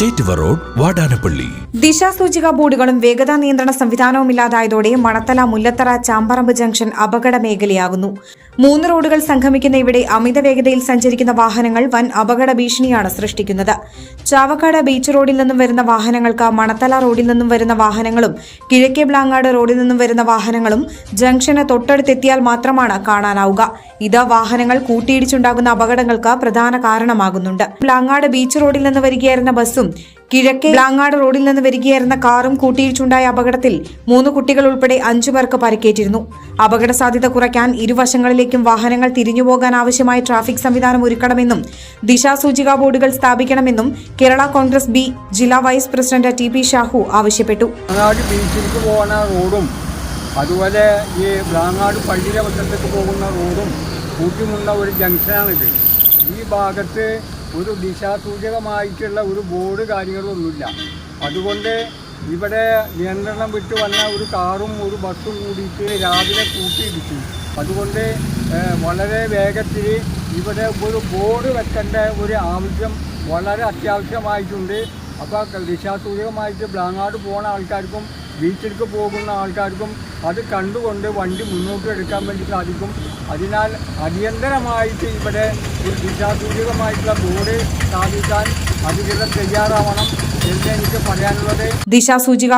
Road Vadanappally. ദിശാസൂചിക ബോർഡുകളും വേഗതാ നിയന്ത്രണ സംവിധാനവും ഇല്ലാതായതോടെ മണത്തല മുല്ലത്തറ ചാമ്പറമ്പ് ജംഗ്ഷൻ അപകട മേഖലയാകുന്നു. മൂന്ന് റോഡുകൾ സംഗമിക്കുന്ന ഇവിടെ അമിത വേഗതയിൽ സഞ്ചരിക്കുന്ന വാഹനങ്ങൾ വൻ അപകട ഭീഷണിയാണ് സൃഷ്ടിക്കുന്നത്. ചാവക്കാട് ബീച്ച് റോഡിൽ നിന്നും വരുന്ന വാഹനങ്ങൾക്ക് മണത്തല റോഡിൽ നിന്നും വരുന്ന വാഹനങ്ങളും കിഴക്കേ ബ്ലാങ്ങാട് റോഡിൽ നിന്നും വരുന്ന വാഹനങ്ങളും ജംഗ്ഷന് തൊട്ടടുത്തെത്തിയാൽ മാത്രമാണ് കാണാനാവുക. ഇത് വാഹനങ്ങൾ കൂട്ടിയിടിച്ചുണ്ടാകുന്ന അപകടങ്ങൾക്ക് പ്രധാന കാരണമാകുന്നുണ്ട്. ബ്ലാങ്ങാട് ബീച്ച് റോഡിൽ നിന്ന് വരികയായിരുന്ന ബസ്സും കിഴക്കേ ബ്ലാങ്ങാട് റോഡിൽ നിന്ന് വരികയായിരുന്ന കാറും കൂട്ടിയിടിച്ചുണ്ടായ അപകടത്തിൽ മൂന്ന് കുട്ടികൾ ഉൾപ്പെടെ അഞ്ചു പേർക്ക് പരിക്കേറ്റിരുന്നു. അപകട സാധ്യത കുറയ്ക്കാൻ ഇരുവശങ്ങളിലേക്കും വാഹനങ്ങൾ തിരിഞ്ഞുപോകാൻ ആവശ്യമായ ട്രാഫിക് സംവിധാനം ഒരുക്കണമെന്നും ദിശാസൂചിക ബോർഡുകൾ സ്ഥാപിക്കണമെന്നും കേരള കോൺഗ്രസ് ബി ജില്ലാ vice president T P Shahu ആവശ്യപ്പെട്ടു. റോഡും അതുപോലെ ഈ ബ്ലാങ്ങാട് പള്ളിയിലെ വശത്തേക്ക് പോകുന്ന റോഡും കൂട്ടിമുള്ള ഒരു ജംഗ്ഷനാണിത്. ഈ ഭാഗത്ത് ഒരു ദിശാസൂചകമായിട്ടുള്ള ഒരു ബോർഡ് കാര്യങ്ങളൊന്നുമില്ല. അതുകൊണ്ട് ഇവിടെ നിയന്ത്രണം വിട്ട് വന്ന ഒരു കാറും ഒരു ബസ്സും കൂടിയിട്ട് രാവിലെ കൂട്ടിയിടിച്ചു. അതുകൊണ്ട് വളരെ വേഗത്തിൽ ഇവിടെ ഒരു ബോർഡ് വെക്കേണ്ട ഒരു ആവശ്യം വളരെ അത്യാവശ്യമായിട്ടുണ്ട്. അപ്പോൾ ദിശാസൂചകമായിട്ട് ബ്ലാങ്ങാട് പോകുന്ന ആൾക്കാർക്കും ബീച്ചിലേക്ക് പോകുന്ന ആൾക്കാർക്കും അത് കണ്ടുകൊണ്ട് വണ്ടി മുന്നോട്ട് എടുക്കാൻ വേണ്ടി സാധിക്കും. അതിനാൽ അടിയന്തരമായിട്ട് ഇവിടെ ഒരു ദിശാസൂചകമായിട്ടുള്ള ബോർഡ് സ്ഥാപിക്കാൻ അധികൃതർ തയ്യാറാവണം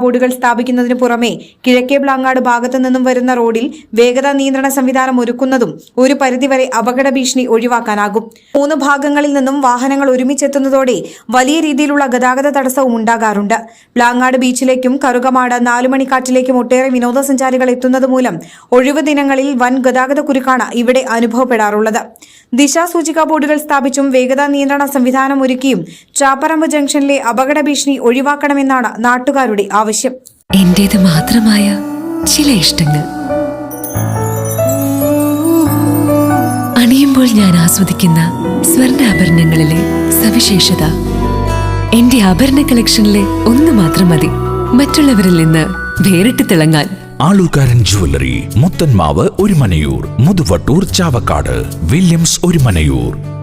ബോർഡുകൾ സ്ഥാപിക്കുന്നതിന് പുറമെ കിഴക്കേ ബ്ലാങ്ങാട് ഭാഗത്തു നിന്നും വരുന്ന റോഡിൽ വേഗത നിയന്ത്രണ സംവിധാനം ഒരുക്കുന്നതും ഒരു പരിധിവരെ അപകട ഭീഷണി ഒഴിവാക്കാനാകും. മൂന്ന് ഭാഗങ്ങളിൽ നിന്നും വാഹനങ്ങൾ ഒരുമിച്ചെത്തുന്നതോടെ വലിയ രീതിയിലുള്ള ഗതാഗത തടസ്സവും ഉണ്ടാകാറുണ്ട്. ബ്ലാങ്ങാട് ബീച്ചിലേക്കും കറുകമാട് നാലുമണിക്കാറ്റിലേക്കും ഒട്ടേറെ വിനോദസഞ്ചാരികൾ എത്തുന്നത് മൂലം ഒഴിവ് ദിനങ്ങളിൽ വൻ ഗതാഗത കുരുക്കാണ് ഇവിടെ അനുഭവപ്പെടാറുള്ളത്. ദിശാസൂചിക ബോർഡുകൾ സ്ഥാപിച്ചും വേഗതാ നിയന്ത്രണ സംവിധാനം ഒരുക്കിയും ചാപ്പറമ്പ് ജംഗ്ഷനിലെ അപകട ഭീഷണി ഒഴിവാക്കണമെന്നാണ് നാട്ടുകാരുടെ ആവശ്യം. എന്റേത് മാത്രമായ ചില ഇഷ്ടങ്ങൾ. അണിയുമ്പോൾ ഞാൻ ആസ്വദിക്കുന്ന സ്വർണാഭരണങ്ങളിലെ സവിശേഷത. എന്റെ ആഭരണ കളക്ഷനിലെ ഒന്ന് മാത്രം മതി. മറ്റുള്ളവരിൽ നിന്ന് വേറിട്ട് തിളങ്ങാൻ. Alukaran jewellery Muthanmavu Orumanayur Muthuvattur Chavakkad Williams Orumanayur